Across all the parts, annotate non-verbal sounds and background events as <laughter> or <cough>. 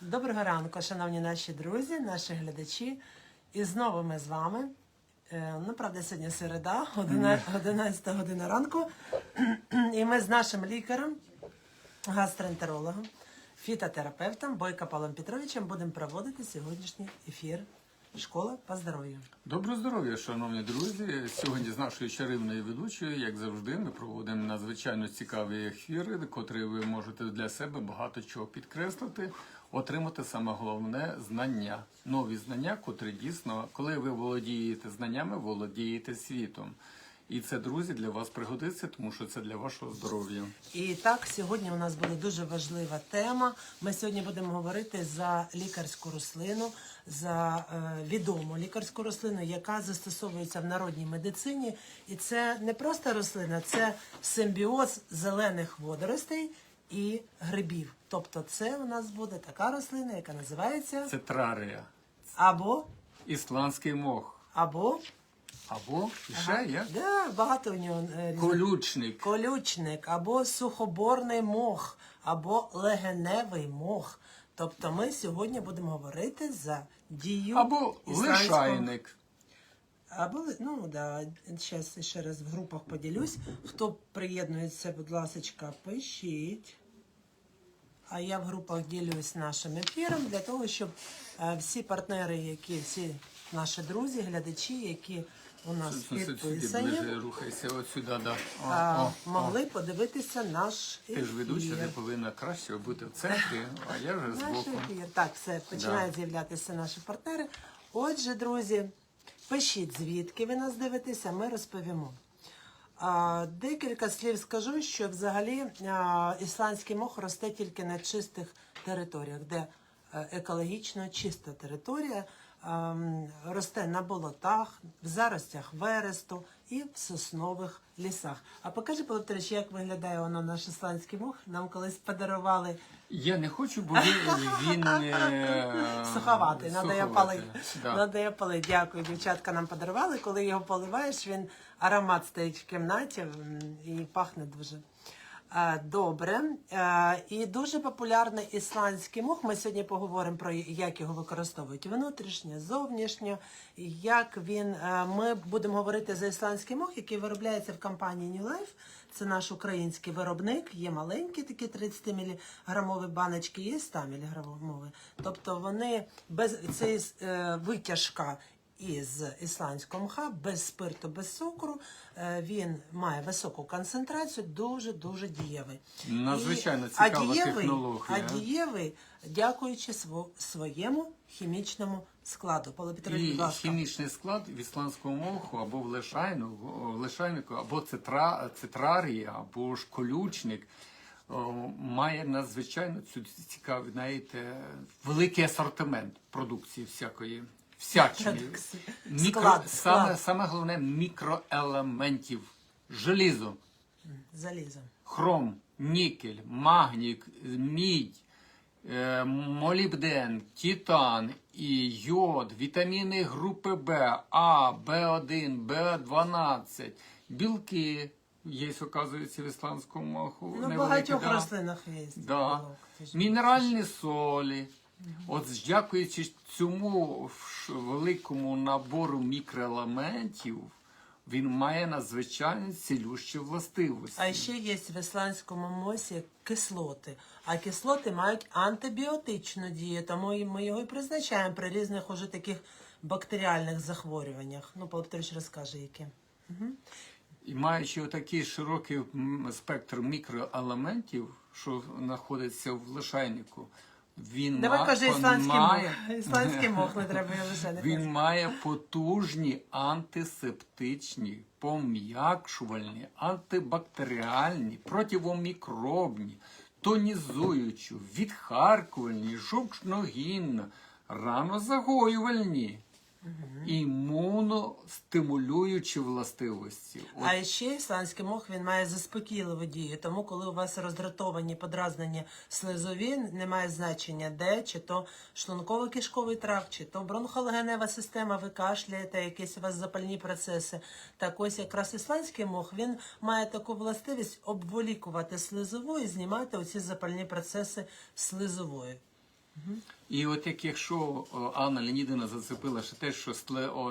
Доброго ранку, шановні наші друзі, наші глядачі. І знову ми з вами. Е, Ну, правда, сьогодні середа, 11 година ранку. І ми з нашим лікарем, гастроентерологом, фітотерапевтом Бойко Павлом Петровичем будемо проводити сьогоднішній ефір Школа по здоров'ю. Доброго здоров'я, шановні друзі. Сьогодні з нашою чарівною ведучою, як завжди, ми проводимо надзвичайно цікаві ефіри, котрі ви можете для себе багато чого підкреслити, отримати саме головне знання, нові знання, котрі дійсно, коли ви володієте знаннями, володієте світом. І це, друзі, для вас пригодиться, тому що це для вашого здоров'я. І так, сьогодні у нас буде дуже важлива тема. Ми сьогодні будемо говорити за лікарську рослину, за е, відому лікарську рослину, яка застосовується в народній медицині. І це не просто рослина, це симбіоз зелених водоростей і грибів. Тобто, це у нас буде така рослина, яка називається Це трарія, або ісландський мох, або або ще є да, багато у нього е, різних. колючник. колючник, або сухоборний мох, або легеневий мох. Тобто ми сьогодні будемо говорити за дію Або ісламського- лишайник. Або ли- ну да, зараз ще раз в групах поділюсь. Хто приєднується, будь ласка, пишіть. А я в групах ділюсь нашим ефіром для того, щоб е, всі партнери, які всі наші друзі, глядачі, які у нас підписані, рухайся от сюди, да. О, а, о, о. могли подивитися наш ефір. Ти ж ведуча, ти повинна краще бути в центрі, а я вже збоку. ефір. Так, все, починають з'являтися наші партнери. Отже, друзі, пишіть, звідки ви нас дивитеся, ми розповімо. Декілька слів скажу, що взагалі ісландський мох росте тільки на чистих територіях, де е, екологічно чиста територія. Росте на болотах, в заростях вересту і в соснових лісах. А покажи, Павло Петрович, як виглядає воно наш ісландський мох. Нам колись подарували Я не хочу, бо він, е, Суховатий. Да. Надо я палити. Дякую, дівчатка нам подарували. Коли його поливаєш, він аромат стоїть в кімнаті і пахне дуже. Е, Добре. Е, І дуже популярний ісландський мох. Ми сьогодні поговоримо про як його використовують внутрішньо, зовнішньо. Як він е, ми будемо говорити за ісландський мох, який виробляється в компанії New Life. Це наш український виробник. Є маленькі такі 30 мг баночки, є 100 мг. Тобто вони без е, витяжка із ісландського мха, без спирту, без цукру. Е, Він має високу концентрацію, дуже дуже дієвий. Надзвичайно цікава а дієвий, технологія. А дієвий, дякуючи своєму хімічному складу. Павло Петрович, будь ласка. хімічний склад в ісландському моху або в лишайну, в лишайнику, або цитра, цитрарія, або ж колючник. Має надзвичайно цю цікавий, знаєте, великий асортимент продукції всякої, всячої. Мікро, Склад, саме, склад. саме головне мікроелементів. Желізо, Залізо. хром, нікель, магнік, мідь, е, молібден, титан і йод, вітаміни групи Б, А, Б1, Б12, білки. Є, оказується, в ісландському моху. Ну, в багатьох да. рослинах є. Да. Мінеральні солі. От дякуючи цьому великому набору мікроелементів, він має надзвичайно цілющі властивості. А ще є в ісландському мосі кислоти. А кислоти мають антибіотичну дію, тому і ми його і призначаємо при різних уже таких бактеріальних захворюваннях. Ну, Павло Петрович розкаже, які. І маючи отакий широкий спектр мікроелементів, що знаходиться в лишайнику, він Давай ма- кажи ісландський має- мох. Ісландський мох не треба його лише Він має потужні антисептичні, пом'якшувальні, антибактеріальні, противомікробні, тонізуючі, відхаркувальні, жовчногінно, ранозагоювальні, імуностимулюючі властивості. От А ще ісландський мох він має заспокійливу дію. Тому, коли у вас роздратовані, подразнені слизові, немає значення де, чи то шлунково-кишковий тракт, чи то бронхолегенева система, ви кашляєте, якісь у вас запальні процеси. Так ось якраз ісландський мох він має таку властивість обволікувати слизову і знімати оці запальні процеси слизової. І от як якщо Анна Леонідина зацепила ще те, що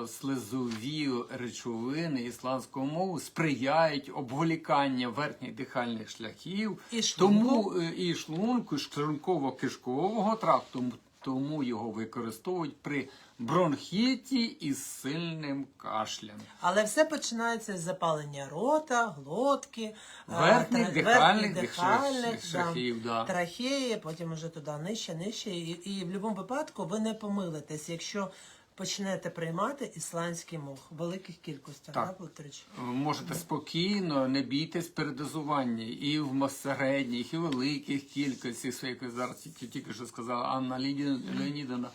слезові речовини ісландського мову сприяють обволіканню верхніх дихальних шляхів, І шлунку. тому е, і шлунку, і шлунково-кишкового тракту, тому його використовують при бронхіті із сильним кашлем. Але все починається з запалення рота, глотки, е, Верхніх дихальних дихальних шляхів, да. трахеї, потім вже туди нижче, нижче. І, і в будь-якому випадку ви не помилитесь, якщо почнете приймати ісландський мох в великих кількостях. Так. Так, Вікторович? Ви Можете спокійно, не бійтесь передозування і в середніх, і в великих кількостях, як ви зараз тільки, що сказала Анна Леоні- Леонідовна.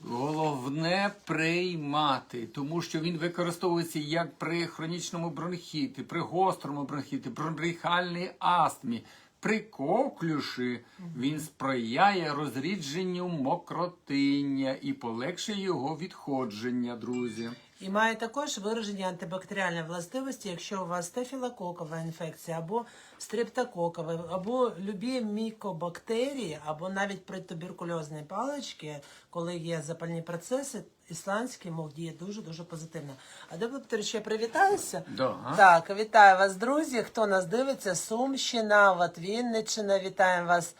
Головне приймати, тому що він використовується як при хронічному бронхіті, при гострому бронхіті, бронхіальній астмі. При коклюші він сприяє розрідженню мокротиння і полегшує його відходження, друзі. І має також виражені антибактеріальні властивості, якщо у вас стафілококова інфекція, або стрептококова, або любі мікобактерії, або навіть при туберкульозній паличці, коли є запальні процеси, ісландський мох діє дуже-дуже позитивно. А де Вікторович, ще привітаюся? Да. Так, вітаю вас, друзі. Хто нас дивиться? Сумщина, от Вінниччина, вітаємо вас.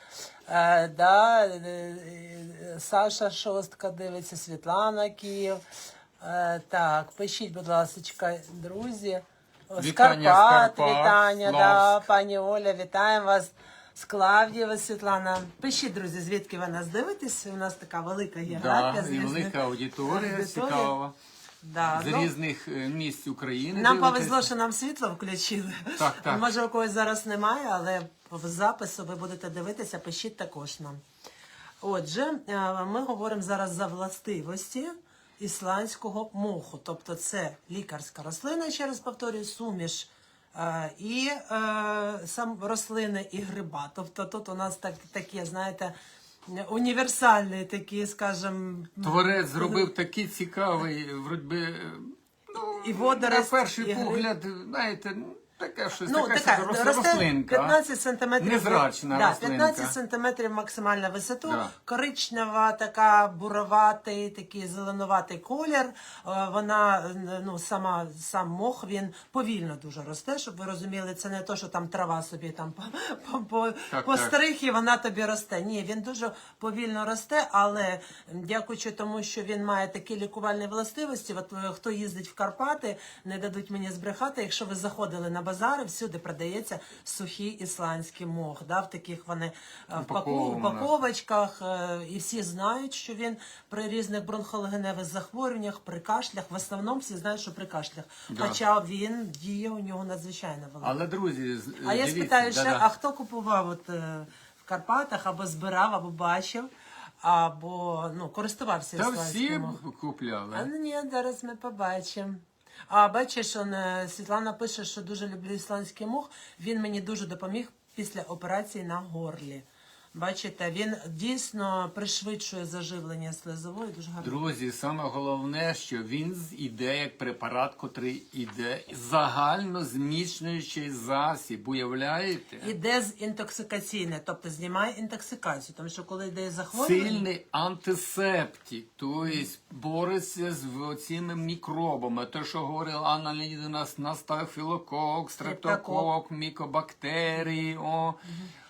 Е, да, е, е, Саша Шостка дивиться, Світлана Київ. Е, так, пишіть, будь ласка, друзі. З Вітання з Карпат, Карпат, вітання, да, Славськ. пані Оля, вітаємо вас. З Клавдієва Світлана. Пишіть, друзі, звідки ви нас дивитесь. У нас така велика географія. Да, з і різних- велика аудиторія аудиторія. цікава. Да, З ну, різних е, місць України. Нам дивитесь. повезло, що нам світло включили. Так, так. Може, у когось зараз немає, але в запису ви будете дивитися, пишіть також нам. Отже, е, ми говоримо зараз за властивості ісландського моху. Тобто це лікарська рослина, ще раз повторюю, суміш. е, І е, сам рослини і гриба. Тобто тут у нас так, такі, знаєте, універсальні такі, скажімо, Творець зробив такий цікавий, вроді би, е, ну, І водорость, на перший і погляд, знаєте, таке щось, Ну, таке така, росте рослинка. 15 сантиметрів. Незрачна да, рослинка. 15 сантиметрів максимальна висоту, Да. коричнева, така буроватий, такий зеленуватий колір. Е, Вона, ну, сама, сам мох, він повільно дуже росте, щоб ви розуміли, це не то, що там трава собі там по, по, по, Так, постриг і вона тобі росте. Ні, він дуже повільно росте, але дякуючи тому, що він має такі лікувальні властивості, от е, хто їздить в Карпати, не дадуть мені збрехати, якщо ви заходили на базари, всюди продається сухий ісландський мох. Да, в таких вони е, в упаковочках, е, і всі знають, що він при різних бронхолегеневих захворюваннях, при кашлях, в основному всі знають, що при кашлях. Да. Хоча він діє у нього надзвичайно велика. Але, друзі, А я спитаю ще, да-да. а хто купував от, е, в Карпатах або збирав, або бачив, або ну, користувався Та всі купляли. А ну ні, зараз ми побачимо. А бачиш, он, е, Світлана пише, що дуже люблю ісландський мух. Він мені дуже допоміг після операції на горлі. Бачите, він дійсно пришвидшує заживлення слезової, дуже гарно. Друзі, саме головне, що він з- іде як препарат, котрий іде загально зміцнюючий засіб. Уявляєте? І дезінтоксикаційне, тобто знімає інтоксикацію, тому що коли йде захворювання, Сильний антисептик, тобто бореться з цими мікробами. Те, що говорила Анна Леонідовна, на стафілокок, стрептокок, мікобактерії. О.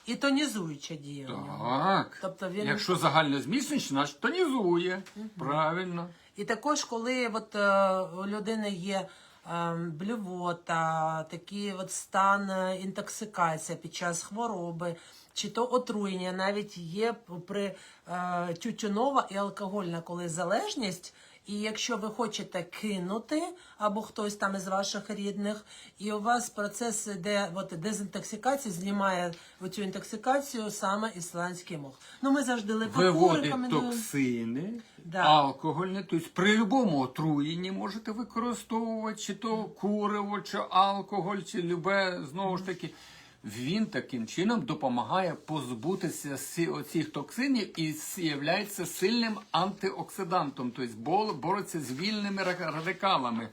і тонізуюча дія. у нього. Так. Тобто він- Якщо загально значить тонізує. Правильно. І також, коли от, е, у людини є е, блювота, такий от стан е, інтоксикація під час хвороби, чи то отруєння, навіть є при е, тютюнова і алкогольна, коли залежність. І якщо ви хочете кинути, або хтось там із ваших рідних, і у вас процес іде от, дезінтоксикації, знімає цю інтоксикацію саме ісландський мох. Ну ми завжди липаку Виводить рекомендуємо. токсини, Да. алкогольне, тобто при будь-якому отруєнні можете використовувати, чи то куриво, чи алкоголь, чи любе, знову ж таки. Він таким чином допомагає позбутися оцих токсинів і є сильним антиоксидантом, тобто бореться з вільними ра- радикалами.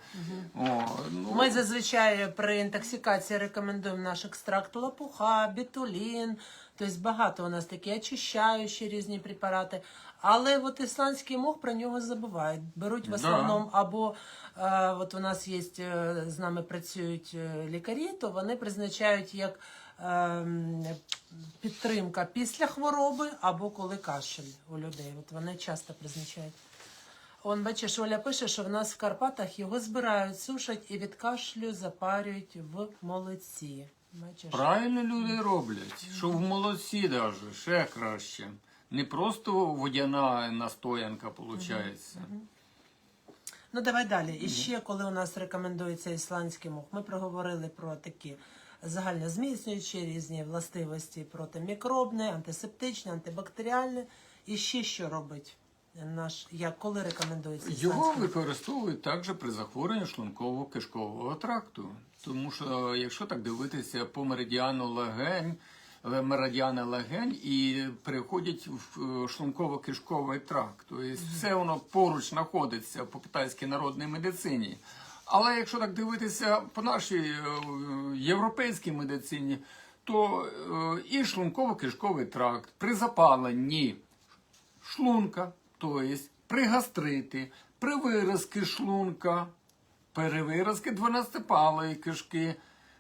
О, ну, Ми зазвичай при інтоксикації рекомендуємо наш екстракт лопуха, бітулін, Тобто багато у нас такі очищаючі різні препарати. Але от ісландський мох про нього забувають. Беруть в Да. основному або е, от у нас є е, з нами працюють е, лікарі, то вони призначають як підтримка після хвороби або коли кашель у людей. От вони часто призначають. Он, бачиш, Оля пише, що в нас в Карпатах його збирають, сушать і від кашлю запарюють в молоці. Бачиш? Правильно люди роблять, що в молодці даже, ще краще. Не просто водяна настоянка виходить. Ну давай далі. І ще коли у нас рекомендується ісландський мох, ми проговорили про такі загальнозміцнюючі різні властивості протимікробні, антисептичні, антибактеріальні. І ще що робить наш, як коли рекомендується Його використовують також при захворюванні шлунково-кишкового тракту. Тому що, якщо так дивитися по меридіану легень, е, меридіани легень і переходять в е, шлунково-кишковий тракт. Тобто все воно поруч знаходиться по китайській народній медицині. Але якщо так дивитися по нашій е, європейській медицині, то е, і шлунково-кишковий тракт при запаленні шлунка, тобто при гастриті, при виразки шлунка, перевиразки 12-палої кишки,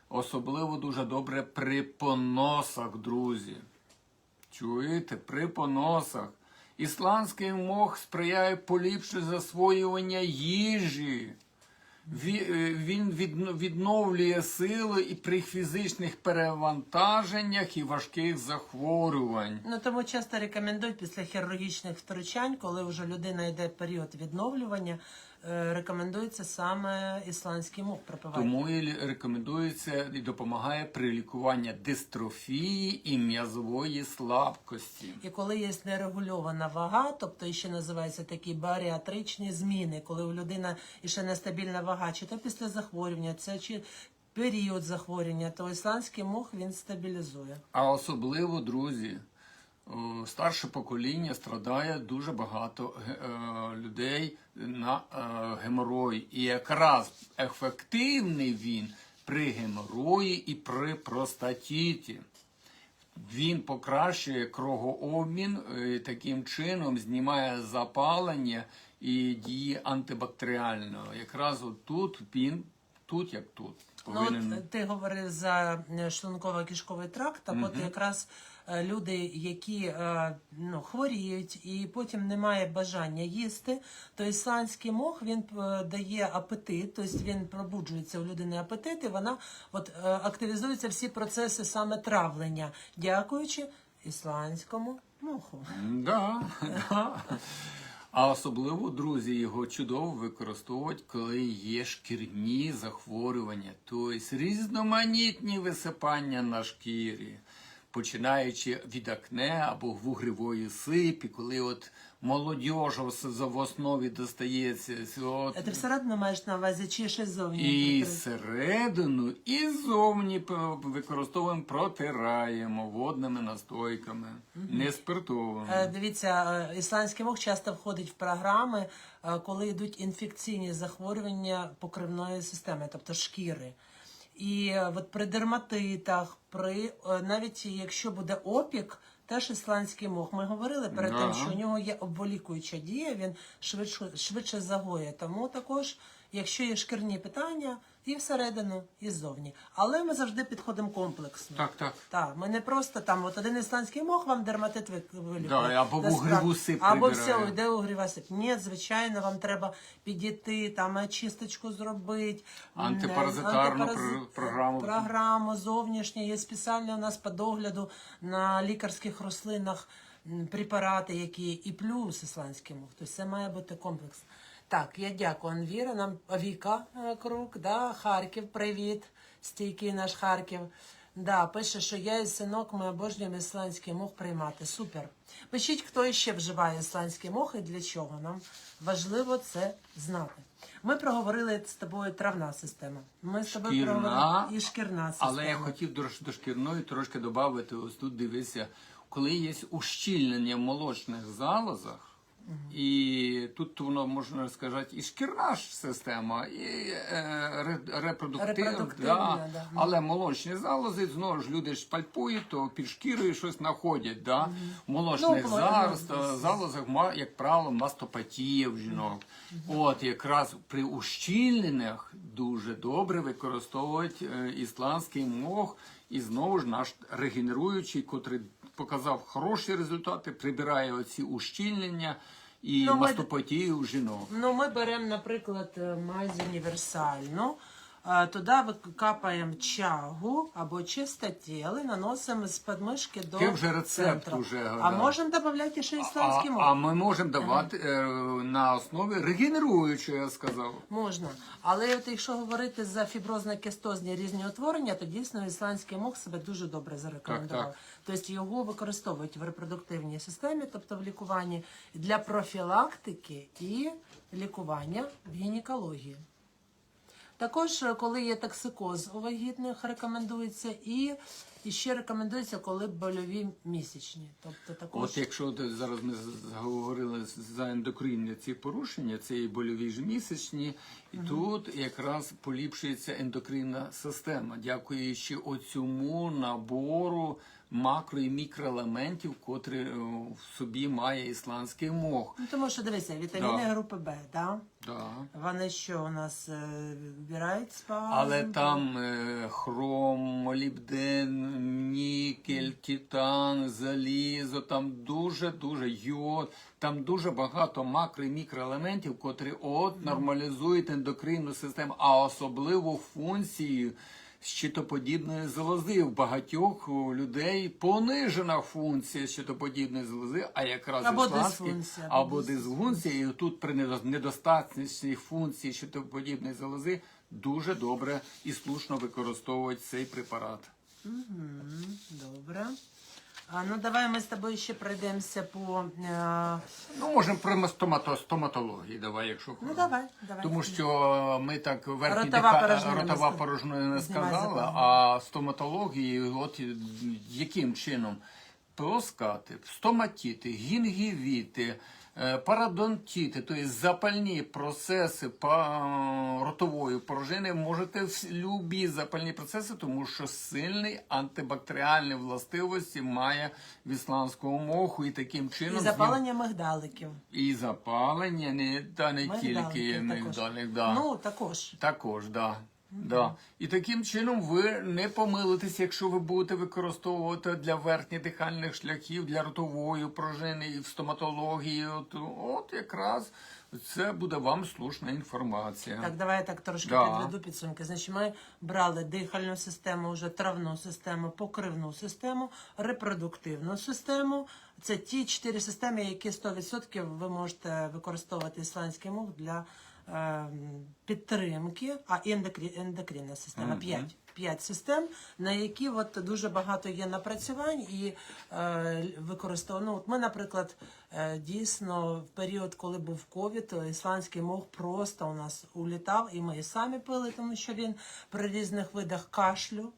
особливо дуже добре при поносах, друзі. Чуєте, при поносах. Ісландський мох сприяє поліпшенню засвоювання їжі. Е, Він відновлює сили і при фізичних перевантаженнях і важких захворювань. Ну тому часто рекомендують після хірургічних втручань, коли вже людина йде період відновлювання, рекомендується саме ісландський мох пропивати. Тому і рекомендується і допомагає при лікуванні дистрофії і м'язової слабкості. І коли є нерегульована вага, тобто ще називаються такі баріатричні зміни, коли у людини ще нестабільна вага, чи то після захворювання, це чи період захворювання, то ісландський мох він стабілізує. А особливо, друзі, старше покоління страдає дуже багато е, людей на е, геморої. І якраз ефективний він при геморої і при простатіті. Він покращує кровообмін, е, таким чином знімає запалення і діє антибактеріально. Якраз тут він, тут як тут, Ну, от ти говорив за е, шлунково-кишковий тракт, а от якраз е, люди, які е, ну, хворіють і потім немає бажання їсти, то ісландський мох він е, дає апетит, тобто він пробуджується у людини апетит, і вона от, е, активізуються всі процеси саме травлення, дякуючи ісландському моху. Да, да. А особливо, друзі, його чудово використовують, коли є шкірні захворювання, тобто різноманітні висипання на шкірі, починаючи від акне або вугревої сипі, коли от молодіжу в основі достається. От, Ти всередину маєш на увазі чи ще зовні? і середину, і зовні використовуємо, протираємо водними настойками, не спиртовими. Е, Дивіться, е, ісландський мох часто входить в програми, е, коли йдуть інфекційні захворювання покривної системи, тобто шкіри. І е, от при дерматитах, при е, навіть якщо буде опік, теж ісландський мох. Ми говорили перед тим, що у нього є обволікуюча дія, він швидше, швидше загоє. Тому також, якщо є шкірні питання, і всередину, і ззовні. Але ми завжди підходимо комплексно. Так, так. Так, ми не просто там, от один ісландський мох вам дерматит ви- вилікує. Да, або Насправді. вугреву сип Або прибирає. все, йде угріва сип. Ні, звичайно, вам треба підійти, там е, чисточку зробити. Антипаразитарну антипарази- програму. Програму зовнішню. Є спеціально у нас по догляду на лікарських рослинах препарати, які і плюс ісландський мох. Тобто це має бути комплекс. Так, я дякую, Анвіра. Нам Віка е, Крук, да, Харків, привіт. Стійкий наш Харків. Да, пише, що я і синок, ми обожнюємо ісландський мох приймати. Супер. Пишіть, хто ще вживає ісландський мох і для чого. Нам важливо це знати. Ми проговорили з тобою травна система. Ми з тобою Шкірна, проговорили і шкірна система. Але я хотів до, до шкірної трошки додати, ось тут дивися, коли є ущільнення в молочних залозах, І тут воно можна сказати, і шкірна ж система, і е, репродуктивна, Репродуктивна, да. але молочні залози, знову ж люди ж пальпують, то під шкірою щось знаходять. Да? В молочних Ну, зараз, ну, залозах, як правило, мастопатія в жінок. От якраз при ущільненнях дуже добре використовують е, ісландський мох, і знову ж наш регенеруючий, котрий показав хороші результати, прибирає оці ущільнення і Ну, мастопатію в жінок. Ну, ми беремо, наприклад, е, мазь універсальну. Туди викапаємо чагу або чистотіл і наносимо з подмишки до Ти вже рецепт центру. уже А гадав. можемо додати ще ісландський А, мох? а ми можемо давати е, на основі регенеруючого, я сказав. Можна. Але от якщо говорити за фіброзно-кистозні різні утворення, то дійсно ісландський мох себе дуже добре зарекомендував. Так, Тобто його використовують в репродуктивній системі, тобто в лікуванні для профілактики і лікування в гінекології. Також, е, коли є токсикоз у вагітних, рекомендується і, і ще рекомендується, коли больові місячні. Тобто також От якщо зараз ми говорили за ендокринні ці порушення, це і больові ж місячні, і тут якраз поліпшується ендокринна система, дякуючи оцьому набору макро і мікроелементів, котрі е, в собі має ісландський мох. ну, тому що дивися, вітаміни Да. групи Б, да? Да. Вони що у нас е, спазм? Але там е, хром, молібден, нікель, титан, залізо, там дуже-дуже йод, там дуже багато макро і мікроелементів, котрі от нормалізують ендокринну систему, а особливо функцію щитоподібної залози. В багатьох людей понижена функція щитоподібної залози, а якраз Або дисфункція, або дисфункція, і тут при недо- недостатності функції щитоподібної залози дуже добре і слушно використовують цей препарат. Угу, Добре. А, ну давай ми з тобою ще пройдемося по. Е, Ну, можемо про стомато, стоматології, давай, якщо ну давай, давай. Тому що ми так верхні Ротова дека- порожнина ротова не ска- порожнина не знімай а стоматології, от яким чином? Плоскати, стоматіти, гінгівіти, е, парадонтіти, тобто запальні процеси ротової порожнини можете в любі запальні процеси, тому що сильний антибактеріальні властивості має в ісландському моху і таким чином І запалення мигдаликів. і запалення, не, та не тільки Мигдалики мигдалик, да. Ну, також. Також, да. Да. І таким чином ви не помилитесь, якщо ви будете використовувати для верхніх дихальних шляхів, для ротової пружини і в стоматології. От, от якраз це буде вам слушна інформація. Так, давай я так трошки Да. підведу підсумки. Значить, ми брали дихальну систему, вже травну систему, покривну систему, репродуктивну систему. Це ті чотири системи, які 100% ви можете використовувати ісландський мух для підтримки, а ендокрі, ендокринна система п'ять. П'ять систем, на які от дуже багато є напрацювань і е, використовано. От ми, наприклад, е, дійсно в період, коли був ковід, то ісландський мох просто у нас улітав, і ми і самі пили, тому що він при різних видах кашлю.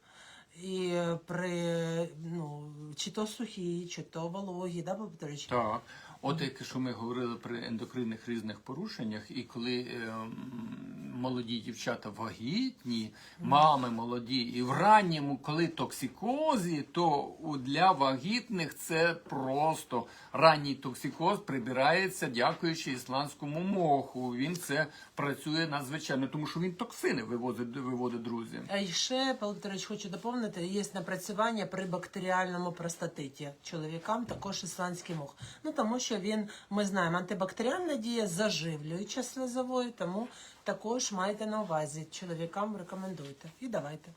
І е, при ну чи то сухі, чи то вологі, да, Петрович? Так. От якщо ми говорили при ендокринних різних порушеннях, і коли е, м, молоді дівчата вагітні, мами молоді, і в ранньому, коли токсикозі, то для вагітних це просто ранній токсикоз прибирається, дякуючи ісландському моху. Він це працює надзвичайно, тому що він токсини вивозить, виводить друзі. А і ще, Петрович, хочу доповнити, є напрацювання при бактеріальному простатиті. Чоловікам також ісландський мох. Ну тому що він, ми знаємо, антибактеріальна дія заживлююча слизовою, тому також майте на увазі. Чоловікам рекомендуйте. І давайте.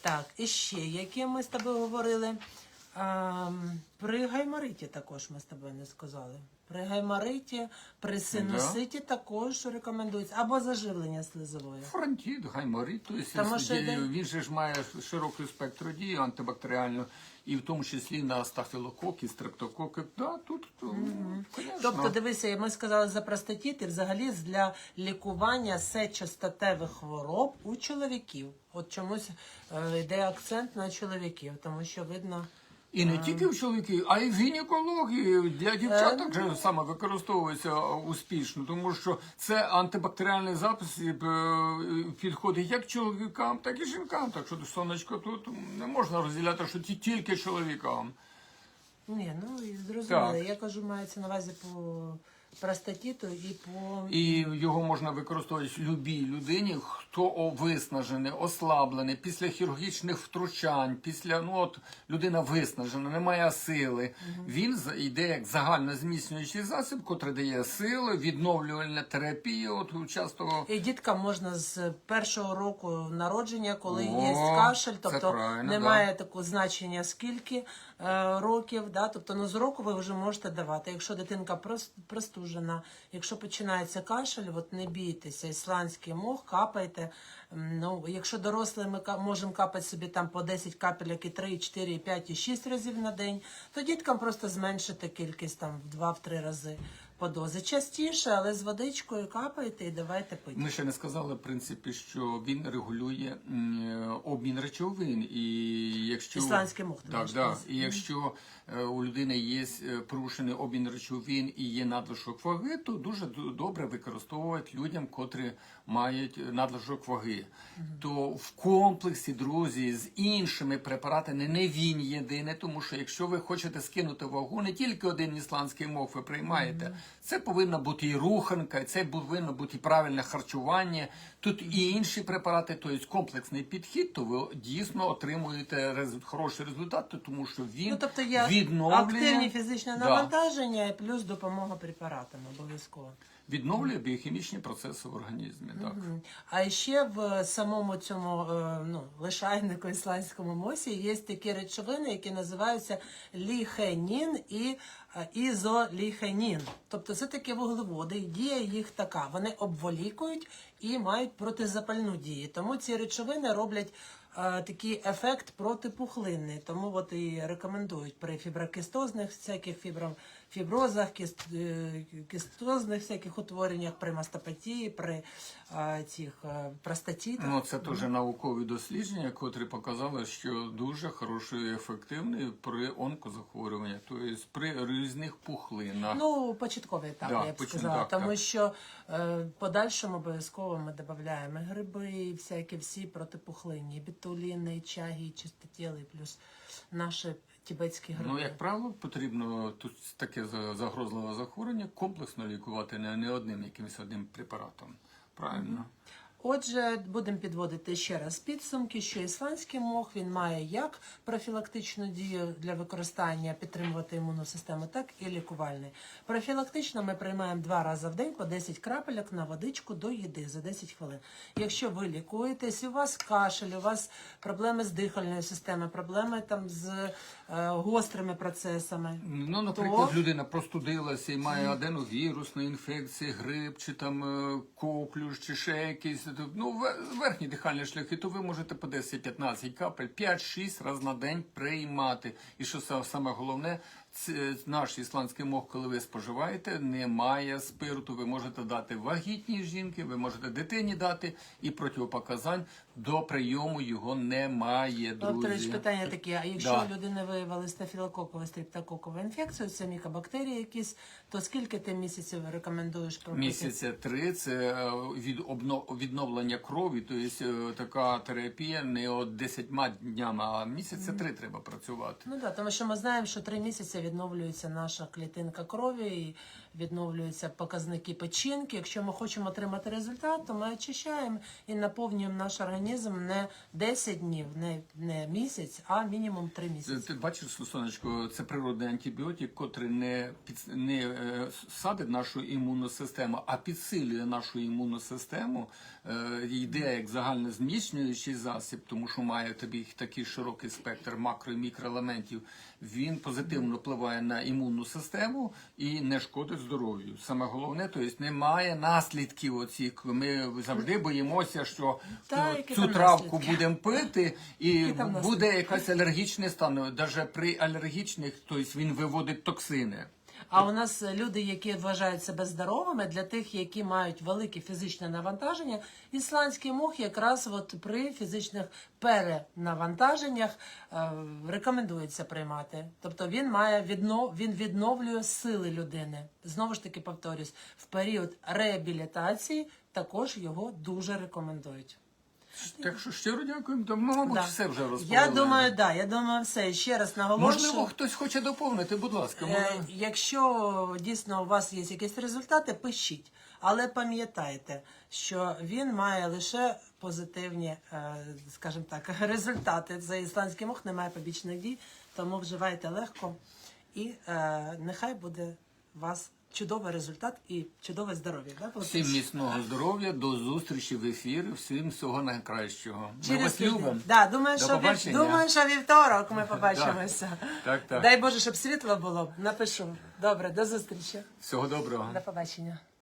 Так, і ще, які ми з тобою говорили. А, при гаймориті також ми з тобою не сказали. При гаймориті, при синуситі також рекомендується. Або заживлення слизової. Фронтіт, гайморит, тобто Тому що йде- він же ж має широкий спектр дії антибактеріальну, і в тому числі на стафілококи, стрептококи. Да, тут, mm конечно. Тобто, дивися, ми сказали за простатіт і взагалі для лікування сечостатевих хвороб у чоловіків. От чомусь е, йде акцент на чоловіків, тому що видно, І не тільки в чоловіків, а й в гінекології для дівчат Е, так же саме використовується успішно, тому що це антибактеріальний засіб е, підходить як чоловікам, так і жінкам. Так що сонечко тут не можна розділяти, що тільки чоловікам. Ні, ну і зрозуміло. Так. Я кажу, мається на увазі по простатіту і по І його можна використовувати любій людині, хто виснажений, ослаблений, після хірургічних втручань, після ну от людина виснажена, немає сили. Він за- йде як загальнозміцнюючий засіб, котрий дає сили, відновлювальна терапія. От часто І діткам можна з першого року народження, коли О, є кашель, це тобто правильно, немає такого значення скільки років, да? тобто ну, з року ви вже можете давати. Якщо дитинка прос- простужена, якщо починається кашель, от не бійтеся, ісландський мох, капайте. Ну, якщо дорослі ми можемо капати собі там по 10 капельок і 3, і 4, і 5, і 6 разів на день, то діткам просто зменшити кількість там в 2-3 рази по дозі. Частіше, але з водичкою капайте і давайте пити. Ми ще не сказали, в принципі, що він регулює м, обмін речовин. І якщо Ісландський мох, так, да. і якщо е, у людини є е, порушений обмін речовин і є надлишок ваги, то дуже д- добре використовувати людям, котрі мають надлишок ваги. То в комплексі, друзі, з іншими препаратами не він єдиний, тому що якщо ви хочете скинути вагу, не тільки один ісландський мох ви приймаєте, це повинна бути і руханка, це повинно бути і правильне харчування. Тут і інші препарати, тобто комплексний підхід, то ви дійсно отримуєте рез- хороші результати, тому що він Ну, тобто є відновлює, активні фізичне Да. навантаження і плюс допомога препаратам обов'язково. Відновлює біохімічні процеси в організмі. Так. А ще в самому цьому е, ну, лишайнику ісландському мосі є такі речовини, які називаються ліхенін і е, ізоліхенін. Тобто це такі вуглеводи, дія їх така. Вони обволікують і мають протизапальну дію. Тому ці речовини роблять е, такий ефект протипухлинний. Тому от і рекомендують при фіброкістозних всяких фібро, фіброзах, кіст, е, кістозних всяких утвореннях, при мастопатії, при е, цих е, простатітах. Ну, це теж наукові дослідження, котрі показали, що дуже хороший і ефективний при онкозахворюваннях, тобто при різних пухлинах. Ну, початковий етап, Да, я б почин- сказала. так, тому так. що е, подальшому обов'язково ми додаємо гриби, і всякі всі протипухлинні, бітуліни, чаги, чистотіли, плюс наші тібетські гриби. Ну, як правило, потрібно тут таке за- загрозливе захворювання комплексно лікувати не, не одним якимось одним препаратом. Правильно? Отже, будемо підводити ще раз підсумки, що ісландський мох він має як профілактичну дію для використання, підтримувати імунну систему, так і лікувальний. Профілактично ми приймаємо два рази в день по 10 крапельок на водичку до їди за 10 хвилин. Якщо ви лікуєтесь, у вас кашель, у вас проблеми з дихальною системою, проблеми там з е, гострими процесами. Ну, наприклад, То- людина простудилася і має аденовірусну інфекцію, грип, чи там е, коклюш, чи ще якісь ну, ве- верхні дихальні шляхи, то ви можете по 10-15 капель 5-6 разів на день приймати. І що са- саме головне, наш ісландський мох, коли ви споживаєте, немає спирту. Ви можете дати вагітній жінки, ви можете дитині дати, і протипоказань до прийому його немає, Ну, От, питання таке, а якщо Да. у людини виявили стафілококову стрептококову інфекцію, це мікобактерії якісь, то скільки ти місяців рекомендуєш пропити? Місяця три це е, від відновлення крові, тобто така терапія не от 10 днями, а місяця три треба працювати. Ну так, тому що ми знаємо, що три місяці відновлюється наша клітинка крові і відновлюються показники печінки. Якщо ми хочемо отримати результат, то ми очищаємо і наповнюємо наш організм не 10 днів, не, не місяць, а мінімум 3 місяці. Ти бачиш, сонечко, це природний антибіотик, котрий не під не е, садить нашу імунну систему, а підсилює нашу імунну систему. Е, йде як загальнозміцнюючий засіб, тому що має тобі такий широкий спектр макро і мікроелементів. Він позитивно впливає на імунну систему і не шкодить здоров'ю. Саме головне, тобто немає наслідків Оці Ми завжди боїмося, що Та, цю- цю травку будемо пити, і буде якась алергічний стан. Навіть при алергічних, тобто він виводить токсини. А у нас люди, які вважають себе здоровими, для тих, які мають велике фізичне навантаження, ісландський мох якраз от при фізичних перенавантаженнях е, рекомендується приймати. Тобто він має віднов, він відновлює сили людини. Знову ж таки повторюсь, в період реабілітації також його дуже рекомендують. Так що щиро дякуємо. То, ну, мабуть, Да. все вже розповіли. Я думаю, да, я думаю, все. Ще раз наголошую. Можливо, хтось хоче доповнити, будь ласка. Е, може. Якщо дійсно у вас є якісь результати, пишіть. Але пам'ятайте, що він має лише позитивні, е, скажімо так, <laughs> результати. За ісландський мох немає побічних дій, тому вживайте легко. І е, нехай буде у вас чудовий результат і чудове здоров'я. Да, Всім міцного здоров'я, до зустрічі в ефірі, всім всього найкращого. Ми Через вас тиждень. любимо. Да, думаю, До що, вів... побачення. думаю, що вівторок ми <laughs> побачимося. Так, так. Дай Боже, щоб світло було. Напишу. Добре, до зустрічі. Всього доброго. До побачення.